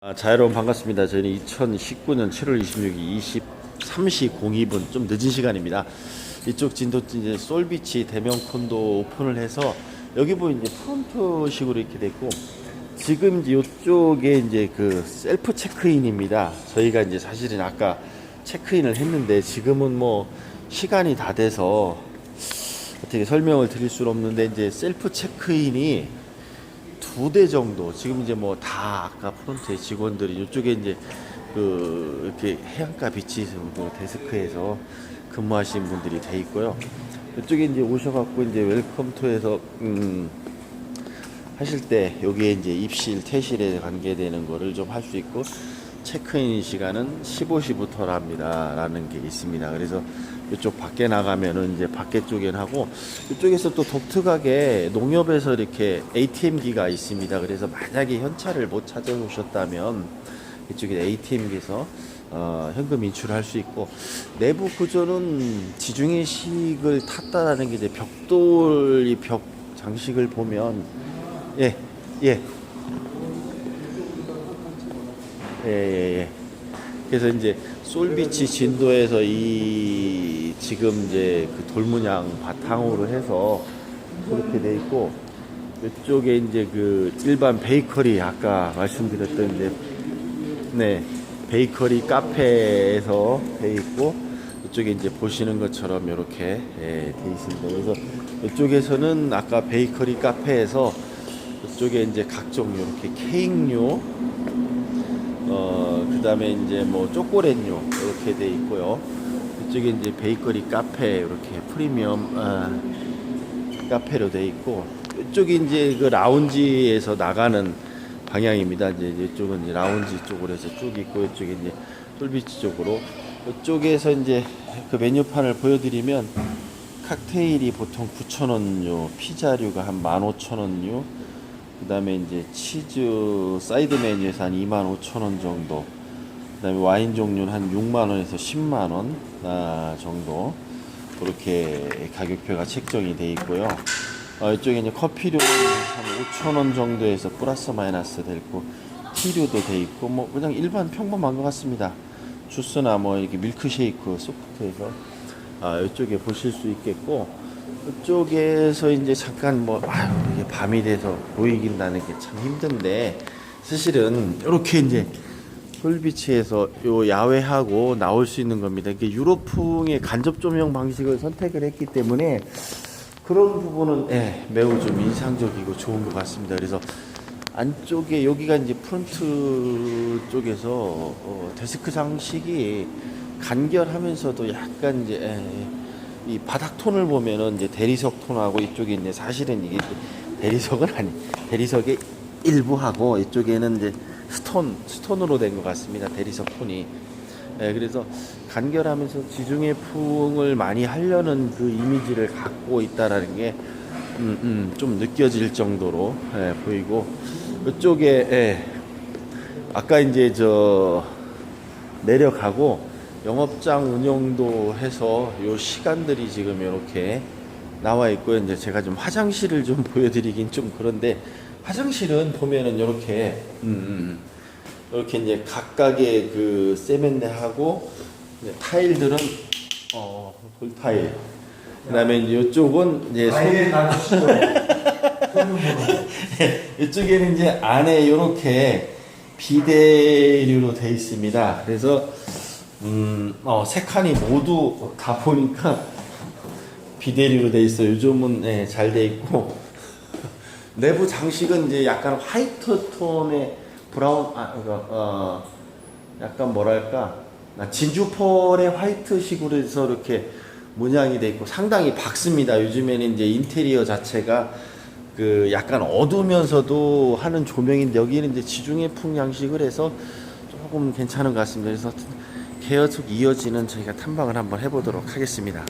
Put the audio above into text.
아, 자 여러분 반갑습니다. 저희는 2019년 7월 26일 23시 02분 좀 늦은 시간입니다. 이쪽 진도 이제 솔비치 대면 콘도 오픈을 해서 여기 보면 이제 프론트식으로 이렇게 됐고 지금 이제 이쪽에 이제 그 셀프 체크인입니다. 저희가 이제 사실은 아까 체크인을 했는데 지금은 뭐 시간이 다 돼서 어떻게 설명을 드릴 수는 없는데 이제 셀프 체크인이 두 대 정도 지금 이제 뭐 다 아까 프론트의 직원들이 이쪽에 이제 그 이렇게 해안가 비치 그 데스크에서 근무하신 분들이 돼 있고요. 이쪽에 이제 오셔갖고 이제 웰컴투에서 음 하실 때 여기에 이제 입실 퇴실에 관계되는 거를 좀 할 수 있고 체크인 시간은 15시부터랍니다 라는 게 있습니다. 그래서 이쪽 밖에 나가면은 이제 밖에 쪽엔 하고 이쪽에서 또 독특하게 농협에서 이렇게 ATM기가 있습니다. 그래서 만약에 현찰을 못 찾아오셨다면 이쪽에 ATM기에서 어, 현금 인출할 수 있고 내부 구조는 지중해 식을 탔다라는 게 이제 벽돌 이벽 장식을 보면 예 예. 예, 예, 예. 그래서 이제 솔비치 진도에서 이 지금 이제 그 돌문양 바탕으로 해서 그렇게 돼 있고 이쪽에 이제 그 일반 베이커리 아까 말씀드렸던 이제 네 베이커리 카페에서 돼 있고 이쪽에 이제 보시는 것처럼 이렇게 예, 돼 있습니다. 그래서 이쪽에서는 아까 베이커리 카페에서 이쪽에 이제 각종 이렇게 케이크류 어, 그 다음에 이제 뭐 초콜릿류 이렇게 돼 있고요. 이쪽에 이제 베이커리 카페 이렇게 프리미엄 아, 카페로 돼 있고 이쪽이 이제 그 라운지에서 나가는 방향입니다. 이제 이쪽은 이제 라운지 쪽으로 해서 쭉 있고 이쪽에 이제 톨비치 쪽으로 이쪽에서 이제 그 메뉴판을 보여드리면 칵테일이 보통 9,000원요, 피자류가 한 15,000원요, 그 다음에 이제 치즈 사이드 메뉴에서 한 25,000원 정도. 그 다음에 와인 종류는 한 6만원에서 10만원 아, 정도. 그렇게 가격표가 책정이 돼 있고요. 어, 이쪽에 이제 커피류는 한 5,000원 정도에서 플러스 마이너스 되고, 티류도 돼 있고, 뭐 그냥 일반 평범한 것 같습니다. 주스나 뭐 이렇게 밀크쉐이크, 소프트에서 아, 이쪽에 보실 수 있겠고, 이쪽에서 이제 잠깐 뭐 아유 이게 밤이 돼서 보이긴다는 게 참 힘든데 사실은 이렇게 이제 홀비치에서 요 야외하고 나올 수 있는 겁니다. 이게 유로풍의 간접 조명 방식을 선택을 했기 때문에 그런 부분은 예, 매우 좀 인상적이고 좋은 것 같습니다. 그래서 안쪽에 여기가 이제 프론트 쪽에서 어, 데스크 장식이 간결하면서도 약간 이제 예, 이 바닥 톤을 보면은 이제 대리석 톤하고 이쪽에 있네 사실은 이게 대리석은 아니 대리석의 일부하고 이쪽에는 이제 스톤 스톤으로 된 것 같습니다 대리석 톤이. 예, 그래서 간결하면서 지중해 풍을 많이 하려는 그 이미지를 갖고 있다라는 게 음, 음, 좀 느껴질 정도로 예, 보이고 이쪽에 예, 아까 이제 저 내려가고 영업장 운영도 해서 요 시간들이 지금 이렇게 나와 있고요. 이제 제가 좀 화장실을 좀 보여드리긴 좀 그런데 화장실은 보면은 이렇게 음, 음, 이렇게 이제 각각의 그 세면대하고 타일들은 어 볼타일. 그다음에 이쪽은 이제 아예 이쪽에는 이제 안에 이렇게 비대류로 돼 있습니다. 그래서 음, 어, 세 칸이 모두 다 보니까 비대류로 돼 있어요. 요즘은 네, 잘돼 있고 내부 장식은 이제 약간 화이트 톤의 브라운 아 이거 어 약간 뭐랄까 나 진주펄의 화이트식으로 해서 이렇게 문양이 돼 있고 상당히 밝습니다. 요즘에는 이제 인테리어 자체가 그 약간 어두우면서도 하는 조명인데 여기는 이제 지중해풍 양식을 해서 조금 괜찮은 것 같습니다. 그래서 계속 이어지는 저희가 탐방을 한번 해보도록 하겠습니다.